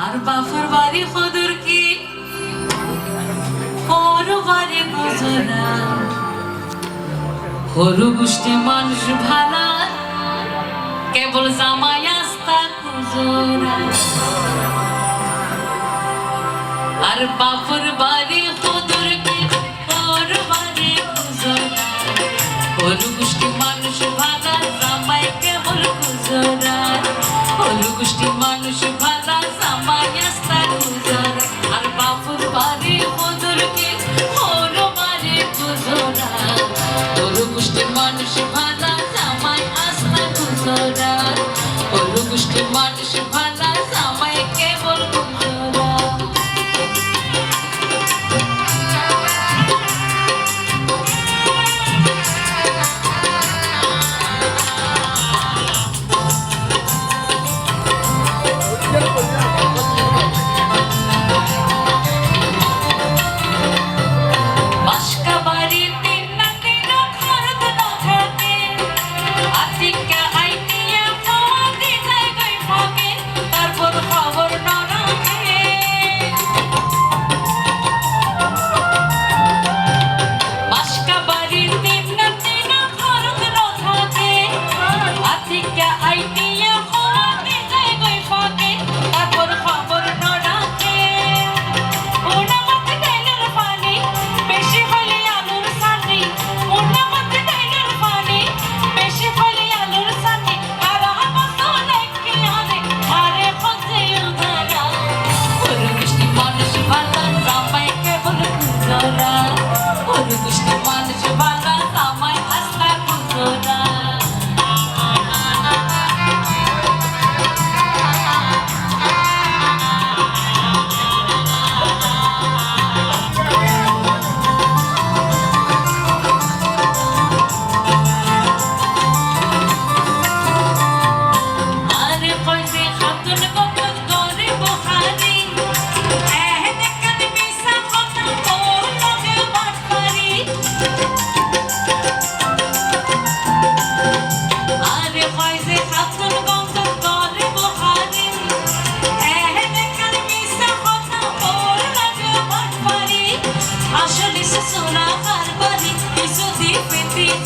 আর বাফর বাড়ি হদুর কি? পরবারে বোঝনা হরু গোষ্ঠী মানুষ ভালা, কেবল জামাই আস্তা খুঁজোরা আর বাপর বাড়ি হদুর কি? পরবারে বোঝনা হরু গোষ্ঠী time you're so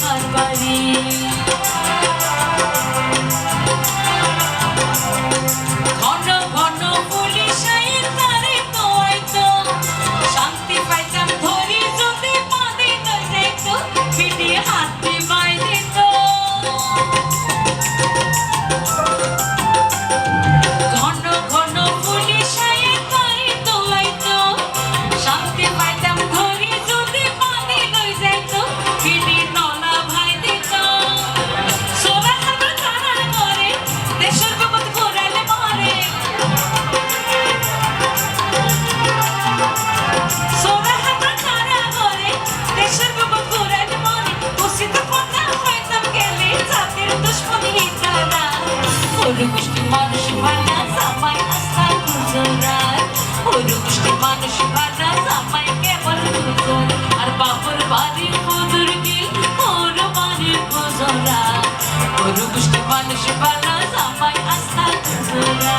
barbarie. নহর বাড়ির মধুর কি? ওর বাড়ির পুজোরা ওর দুষ্টি মানুষ পালা সামাই আস্থা পুজোরা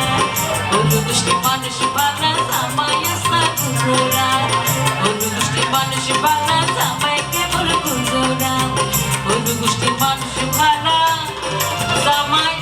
ওর দুষ্টি মানুষ পালা সামাই আস্থা পুজোরা ওর দুষ্টি মানুষ পালা সামাই কেবল পুজোরা ওর দুষ্টি মানুষ পালা সামাই